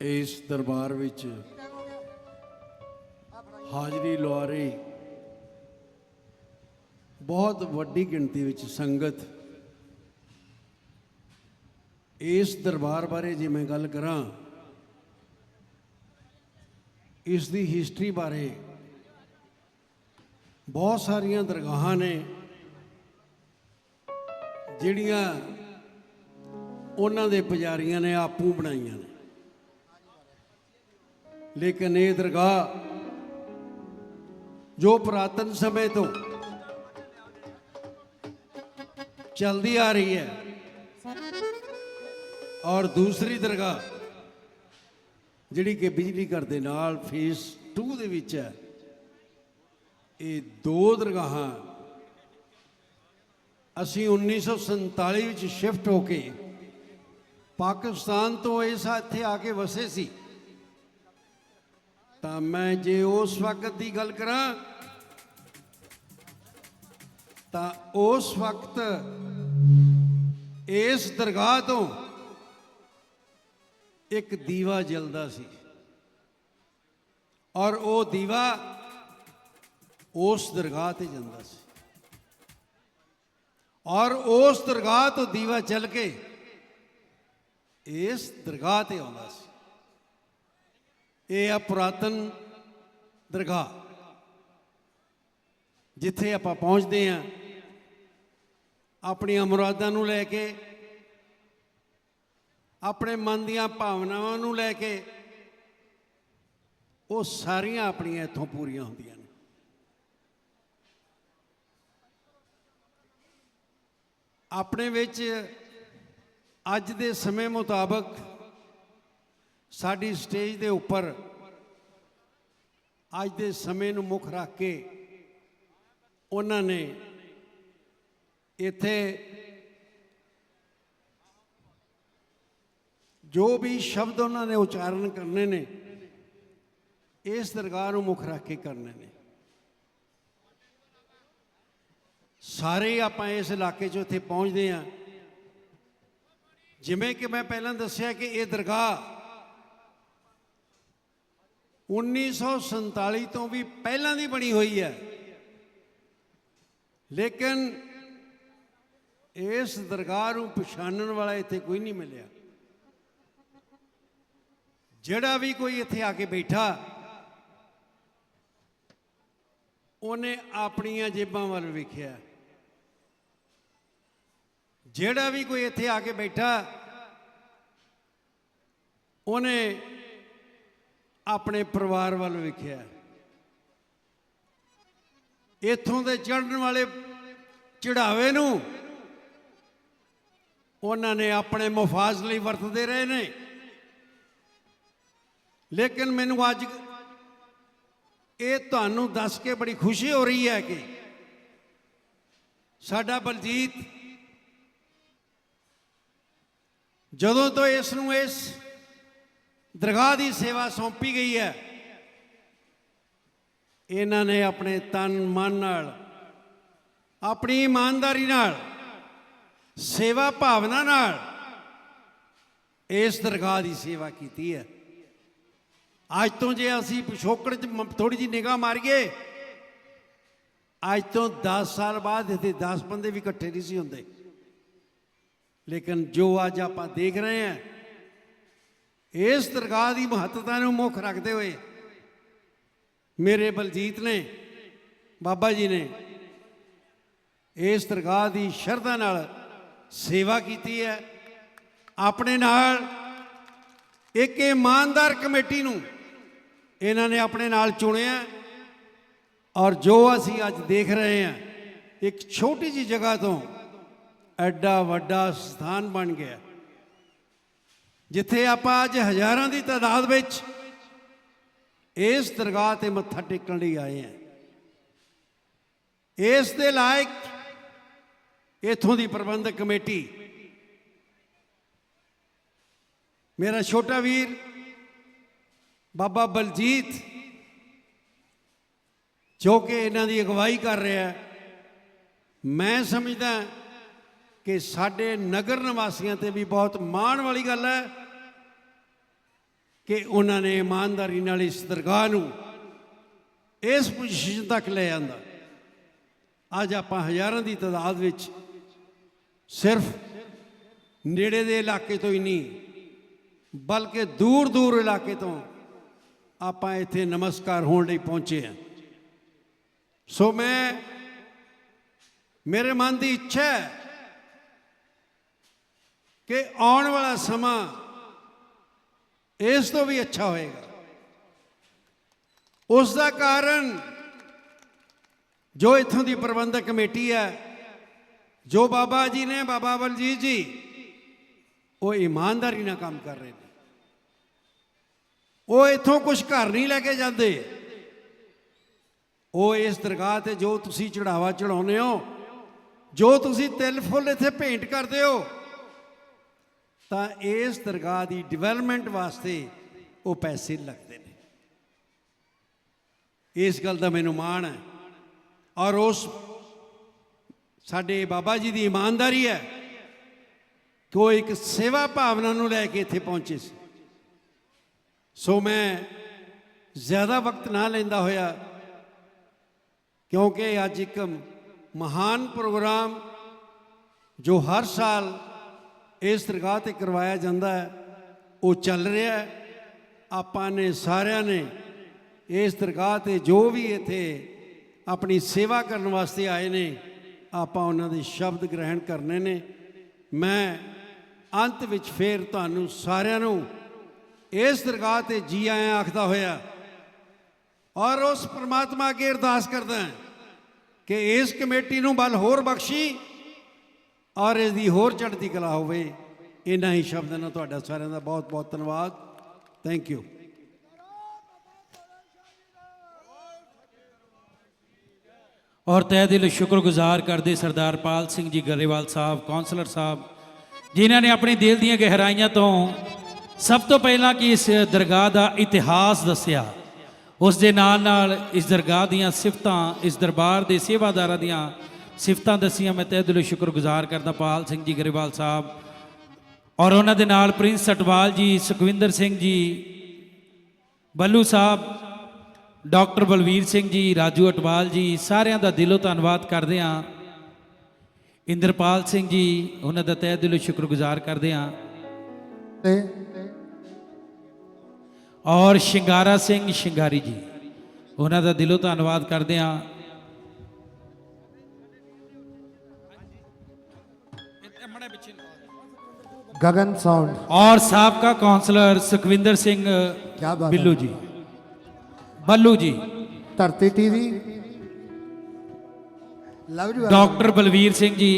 ਇਸ ਦਰਬਾਰ ਵਿੱਚ ਹਾਜ਼ਰੀ ਲਵਾ ਰਹੀ। ਬਹੁਤ ਵੱਡੀ ਗਿਣਤੀ ਵਿੱਚ ਸੰਗਤ ਇਸ ਦਰਬਾਰ ਬਾਰੇ ਜੇ ਮੈਂ ਗੱਲ ਕਰਾਂ, ਇਸ ਦੀ ਹਿਸਟਰੀ ਬਾਰੇ ਬਹੁਤ ਸਾਰੀਆਂ ਦਰਗਾਹਾਂ ਨੇ, ਜਿਹੜੀਆਂ ਉਹਨਾਂ ਦੇ ਪੁਜਾਰੀਆਂ ਨੇ ਆਪੂ ਬਣਾਈਆਂ ਨੇ। ਲੇਕਿਨ ਇਹ ਦਰਗਾਹ ਜੋ ਪੁਰਾਤਨ ਸਮੇਂ ਤੋਂ ਚਲਦੀ ਆ ਰਹੀ ਹੈ ਔਰ ਦੂਸਰੀ ਦਰਗਾਹ ਜਿਹੜੀ ਕਿ ਬਿਜਲੀ ਘਰ ਦੇ ਨਾਲ ਫੇਸ 2 ਦੇ ਵਿੱਚ ਹੈ, ਇਹ ਦੋ ਦਰਗਾਹਾਂ ਅਸੀਂ 1947 ਵਿੱਚ ਸ਼ਿਫਟ ਹੋ ਕੇ ਪਾਕਿਸਤਾਨ ਤੋਂ ਇਸ ਇੱਥੇ ਆ ਕੇ ਵਸੇ ਸੀ। ਤਾਂ ਮੈਂ ਜੇ ਉਸ ਵਕਤ ਦੀ ਗੱਲ ਕਰਾਂ, ਤਾਂ ਉਸ ਵਕਤ ਇਸ ਦਰਗਾਹ ਤੋਂ ਇੱਕ ਦੀਵਾ ਜਲਦਾ ਸੀ। ਔਰ ਉਹ ਦੀਵਾ ਉਸ ਦਰਗਾਹ ਤੇ ਜਾਂਦਾ ਸੀ। ਔਰ ਉਸ ਦਰਗਾਹ ਤੋਂ ਦੀਵਾ ਚੱਲ ਕੇ ਇਸ ਦਰਗਾਹ ਤੇ ਆਉਂਦਾ ਸੀ। ਇਹ ਆ ਪੁਰਾਤਨ ਦਰਗਾਹ, ਜਿੱਥੇ ਆਪਾਂ ਪਹੁੰਚਦੇ ਆਂ ਆਪਣੀਆਂ ਮੁਰਾਦਾਂ ਨੂੰ ਲੈ ਕੇ, ਆਪਣੇ ਮਨ ਦੀਆਂ ਭਾਵਨਾਵਾਂ ਨੂੰ ਲੈ ਕੇ, ਉਹ ਸਾਰੀਆਂ ਆਪਣੀਆਂ ਇੱਥੋਂ ਪੂਰੀਆਂ ਹੁੰਦੀਆਂ ਨੇ। ਆਪਣੇ ਵਿੱਚ ਅੱਜ ਦੇ ਸਮੇਂ ਮੁਤਾਬਕ ਸਾਡੀ ਸਟੇਜ ਦੇ ਉੱਪਰ ਅੱਜ ਦੇ ਸਮੇਂ ਨੂੰ ਮੁੱਖ ਰੱਖ ਕੇ ਉਹਨਾਂ ਨੇ ਇੱਥੇ ਜੋ ਵੀ ਸ਼ਬਦ ਉਹਨਾਂ ਨੇ ਉਚਾਰਨ ਕਰਨੇ ਨੇ, ਇਸ ਦਰਗਾਹ ਨੂੰ ਮੁੱਖ ਰੱਖ ਕੇ ਕਰਨੇ ਨੇ। ਸਾਰੇ ਆਪਾਂ ਇਸ ਇਲਾਕੇ 'ਚ ਉੱਥੇ ਪਹੁੰਚਦੇ ਆ ਜਿਵੇਂ ਕਿ ਮੈਂ ਪਹਿਲਾਂ ਦੱਸਿਆ ਕਿ ਇਹ ਦਰਗਾਹ 1947 ਤੋਂ ਵੀ ਪਹਿਲਾਂ ਦੀ ਬਣੀ ਹੋਈ ਹੈ। ਲੇਕਿਨ ਇਸ ਦਰਗਾਹ ਨੂੰ ਪਛਾਣਨ ਵਾਲਾ ਇੱਥੇ ਕੋਈ ਨਹੀਂ ਮਿਲਿਆ। ਜਿਹੜਾ ਵੀ ਕੋਈ ਇੱਥੇ ਆ ਕੇ ਬੈਠਾ, ਉਹਨੇ ਆਪਣੀਆਂ ਜੇਬਾਂ ਵੱਲ ਵੇਖਿਆ। ਜਿਹੜਾ ਵੀ ਕੋਈ ਇੱਥੇ ਆ ਕੇ ਬੈਠਾ, ਉਹਨੇ ਆਪਣੇ ਪਰਿਵਾਰ ਵੱਲ ਵੇਖਿਆ। ਇੱਥੋਂ ਦੇ ਚੜਨ ਵਾਲੇ ਚੜਾਵੇ ਨੂੰ ਉਹਨਾਂ ਨੇ ਆਪਣੇ ਮਫਾਜ਼ ਲਈ ਵਰਤਦੇ ਰਹੇ ਨੇ। ਲੇਕਿਨ ਮੈਨੂੰ ਅੱਜ ਇਹ ਤੁਹਾਨੂੰ ਦੱਸ ਕੇ ਬੜੀ ਖੁਸ਼ੀ ਹੋ ਰਹੀ ਹੈ ਕਿ ਸਾਡਾ ਬਲਜੀਤ ਜਦੋਂ ਤੋਂ ਇਸ ਨੂੰ ਇਸ ਦਰਗਾਹ ਦੀ ਸੇਵਾ ਸੌਂਪੀ ਗਈ ਹੈ। ਇਹਨਾਂ ਨੇ ਆਪਣੇ ਤਨ, ਮਨ ਨਾਲ, ਆਪਣੀ ਇਮਾਨਦਾਰੀ ਨਾਲ, ਸੇਵਾ ਭਾਵਨਾ ਨਾਲ ਇਸ ਦਰਗਾਹ ਦੀ ਸੇਵਾ ਕੀਤੀ ਹੈ। ਅੱਜ ਤੋਂ ਜੇ ਅਸੀਂ ਪਿਛੋਕੜ 'ਚ ਥੋੜੀ ਜੀ ਨਿਗਾਹ ਮਾਰੀਏ, ਅੱਜ ਤੋਂ 10 ਸਾਲ ਬਾਅਦ ਇੱਥੇ 10 ਬੰਦੇ ਵੀ ਇਕੱਠੇ ਨਹੀਂ ਸੀ ਹੁੰਦੇ। ਲੇਕਿਨ ਜੋ ਅੱਜ ਆਪਾਂ ਦੇਖ ਰਹੇ ਹਾਂ ਇਸ ਦਰਗਾਹ ਦੀ ਮਹੱਤਤਾ ਨੂੰ ਮੁੱਖ ਰੱਖਦੇ ਹੋਏ ਮੇਰੇ ਬਲਜੀਤ ਨੇ, ਬਾਬਾ ਜੀ ਨੇ ਇਸ ਦਰਗਾਹ ਦੀ ਸ਼ਰਧਾ ਨਾਲ ਸੇਵਾ ਕੀਤੀ ਹੈ। ਆਪਣੇ ਨਾਲ ਇੱਕ ਇਮਾਨਦਾਰ ਕਮੇਟੀ ਨੂੰ ਇਹਨਾਂ ਨੇ ਆਪਣੇ ਨਾਲ ਚੁਣਿਆ ਔਰ ਜੋ ਅਸੀਂ ਅੱਜ ਦੇਖ ਰਹੇ ਹਾਂ, ਇੱਕ ਛੋਟੀ ਜੀ ਜਗ੍ਹਾ ਤੋਂ ਐਡਾ ਵੱਡਾ ਸਥਾਨ ਬਣ ਗਿਆ। ਜਿੱਥੇ ਆਪਾਂ ਅੱਜ ਹਜ਼ਾਰਾਂ ਦੀ ਤਾਦਾਦ ਵਿੱਚ ਇਸ ਦਰਗਾਹ ਤੇ ਮੱਥਾ ਟੇਕਣ ਲਈ ਆਏ ਹਾਂ। ਇਸ ਦੇ ਲਾਇਕ ਇਥੋਂ ਦੀ ਪ੍ਰਬੰਧਕ ਕਮੇਟੀ। ਮੇਰਾ ਛੋਟਾ ਵੀਰ ਬਾਬਾ ਬਲਜੀਤ, ਜੋ ਕਿ ਇਹਨਾਂ ਦੀ ਅਗਵਾਈ ਕਰ ਰਿਹਾ ਹੈ, ਮੈਂ ਸਮਝਦਾ ਕਿ ਸਾਡੇ ਨਗਰ ਨਿਵਾਸੀਆਂ ਤੇ ਵੀ ਬਹੁਤ ਮਾਣ ਵਾਲੀ ਗੱਲ ਹੈ। ਕਿ ਉਹਨਾਂ ਨੇ ਇਮਾਨਦਾਰੀ ਨਾਲ ਇਸ ਦਰਗਾਹ ਨੂੰ ਇਸ ਪੋਜੀਸ਼ਨ ਤੱਕ ਲੈ ਆਂਦਾ। ਅੱਜ ਆਪਾਂ ਹਜ਼ਾਰਾਂ ਦੀ ਤਾਦਾਦ ਵਿੱਚ ਸਿਰਫ ਨੇੜੇ ਦੇ ਇਲਾਕੇ ਤੋਂ ਹੀ ਨਹੀਂ, ਬਲਕਿ ਦੂਰ ਦੂਰ ਇਲਾਕੇ ਤੋਂ ਆਪਾਂ ਇੱਥੇ ਨਮਸਕਾਰ ਹੋਣ ਲਈ ਪਹੁੰਚੇ ਹਾਂ। ਸੋ ਮੈਂ, ਮੇਰੇ ਮਨ ਦੀ ਇੱਛਾ ਹੈ ਕਿ ਆਉਣ ਵਾਲਾ ਸਮਾਂ ਇਸ ਤੋਂ ਵੀ ਅੱਛਾ ਹੋਏਗਾ। ਉਸ ਦਾ ਕਾਰਨ ਜੋ ਇਥੋਂ ਦੀ ਪ੍ਰਬੰਧਕ ਕਮੇਟੀ ਹੈ, ਜੋ ਬਾਬਾ ਜੀ ਨੇ, ਬਾਬਾ ਬਲਜੀਤ ਜੀ, ਉਹ ਇਮਾਨਦਾਰੀ ਨਾਲ ਕੰਮ ਕਰ ਰਹੇ ਨੇ। ਉਹ ਇਥੋਂ ਕੁਝ ਘਰ ਨਹੀਂ ਲੈ ਕੇ ਜਾਂਦੇ। ਉਹ ਇਸ ਦਰਗਾਹ ਤੇ ਜੋ ਤੁਸੀਂ ਚੜਾਵਾ ਚੜਾਉਂਦੇ ਹੋ, ਜੋ ਤੁਸੀਂ ਤਿਲ ਫੁੱਲ ਇੱਥੇ ਭੇਂਟ ਕਰਦੇ ਹੋ ਤਾਂ ਇਸ ਦਰਗਾਹ ਦੀ ਡਿਵੈਲਪਮੈਂਟ ਵਾਸਤੇ ਉਹ ਪੈਸੇ ਲੱਗਦੇ ਨੇ। ਇਸ ਗੱਲ ਦਾ ਮੈਨੂੰ ਮਾਣ ਹੈ ਔਰ ਉਸ ਸਾਡੇ ਬਾਬਾ ਜੀ ਦੀ ਇਮਾਨਦਾਰੀ ਹੈ ਕਿ ਉਹ ਇੱਕ ਸੇਵਾ ਭਾਵਨਾ ਨੂੰ ਲੈ ਕੇ ਇੱਥੇ ਪਹੁੰਚੇ ਸੀ। ਸੋ ਮੈਂ ਜ਼ਿਆਦਾ ਵਕਤ ਨਾ ਲੈਂਦਾ ਹੋਇਆ ਕਿਉਂਕਿ ਅੱਜ ਇੱਕ ਮਹਾਨ ਪ੍ਰੋਗਰਾਮ ਜੋ ਹਰ ਸਾਲ ਇਸ ਦਰਗਾਹ ਤੇ ਕਰਵਾਇਆ ਜਾਂਦਾ ਹੈ, ਉਹ ਚੱਲ ਰਿਹਾ ਹੈ। ਆਪਾਂ ਨੇ ਸਾਰਿਆਂ ਨੇ ਇਸ ਦਰਗਾਹ ਤੇ ਜੋ ਵੀ ਇੱਥੇ ਆਪਣੀ ਸੇਵਾ ਕਰਨ ਵਾਸਤੇ ਆਏ ਨੇ, ਆਪਾਂ ਉਹਨਾਂ ਦੇ ਸ਼ਬਦ ਗ੍ਰਹਿਣ ਕਰਨੇ ਨੇ। ਮੈਂ ਅੰਤ ਵਿੱਚ ਫੇਰ ਤੁਹਾਨੂੰ ਸਾਰਿਆਂ ਨੂੰ ਇਸ ਦਰਗਾਹ ਤੇ ਜੀ ਆਇਆਂ ਆਖਦਾ ਹੋਇਆ, ਔਰ ਉਸ ਪ੍ਰਮਾਤਮਾ ਅੱਗੇ ਅਰਦਾਸ ਕਰਦਾ ਹਾਂ ਕਿ ਇਸ ਕਮੇਟੀ ਨੂੰ ਬਲ ਹੋਰ ਬਖਸ਼ੀ। ਔਰ ਇਸ ਦੀ ਹੋਰ ਚੜ੍ਹਦੀ ਕਲਾ ਹੋਵੇ, ਇਹਨਾਂ ਹੀ ਸ਼ਬਦਾਂ ਨਾਲ ਤੁਹਾਡਾ ਸਾਰਿਆਂ ਦਾ ਬਹੁਤ ਬਹੁਤ ਧੰਨਵਾਦ। ਥੈਂਕ ਯੂ ਔਰ ਤਹਿ ਦਿਲ ਸ਼ੁਕਰਗੁਜ਼ਾਰ ਕਰਦੇ ਸਰਦਾਰ ਪਾਲ ਸਿੰਘ ਜੀ ਗਰੇਵਾਲ ਸਾਹਿਬ ਕਾਉਂਸਲਰ ਸਾਹਿਬ, ਜਿਨ੍ਹਾਂ ਨੇ ਆਪਣੇ ਦਿਲ ਦੀਆਂ ਗਹਿਰਾਈਆਂ ਤੋਂ ਸਭ ਤੋਂ ਪਹਿਲਾਂ ਕਿ ਇਸ ਦਰਗਾਹ ਦਾ ਇਤਿਹਾਸ ਦੱਸਿਆ, ਉਸ ਦੇ ਨਾਲ ਨਾਲ ਇਸ ਦਰਗਾਹ ਦੀਆਂ ਸਿਫਤਾਂ, ਇਸ ਦਰਬਾਰ ਦੇ ਸੇਵਾਦਾਰਾਂ ਦੀਆਂ ਸਿਫਤਾਂ ਦੱਸੀਆਂ ਮੈਂ ਤਹਿ ਦਿਲੋਂ ਸ਼ੁਕਰਗੁਜ਼ਾਰ ਕਰਦਾ ਪਾਲ ਸਿੰਘ ਜੀ ਗਰੇਵਾਲ ਸਾਹਿਬ। ਔਰ ਉਹਨਾਂ ਦੇ ਨਾਲ ਪ੍ਰਿੰਸ ਸਟਵਾਲ ਜੀ ਸੁਖਵਿੰਦਰ ਸਿੰਘ ਜੀ ਬੱਲੂ ਸਾਹਿਬ ਡਾਕਟਰ ਬਲਵੀਰ ਸਿੰਘ ਜੀ ਰਾਜੂ ਅਟਵਾਲ ਜੀ ਸਾਰਿਆਂ ਦਾ ਦਿਲੋਂ ਧੰਨਵਾਦ ਕਰਦੇ ਹਾਂ। ਇੰਦਰਪਾਲ ਸਿੰਘ ਜੀ ਉਹਨਾਂ ਦਾ ਤਹਿ ਦਿਲੋਂ ਸ਼ੁਕਰਗੁਜ਼ਾਰ ਕਰਦੇ ਹਾਂ। ਤੇ ਔਰ ਸ਼ਿੰਗਾਰਾ ਸਿੰਘ ਸ਼ਿੰਗਾਰੀ ਜੀ ਉਹਨਾਂ ਦਾ ਦਿਲੋਂ ਧੰਨਵਾਦ ਕਰਦੇ ਹਾਂ। ਗगन ਸਾਊਂਡ ਔਰ ਸਾਬਕਾ ਕਾਉਂਸਲਰ ਸੁਖਵਿੰਦਰ ਸਿੰਘ ਕਿਆ ਬਾਤ। Billu ji Ballu ji Dharti TV love you doctor Balvir Singh ji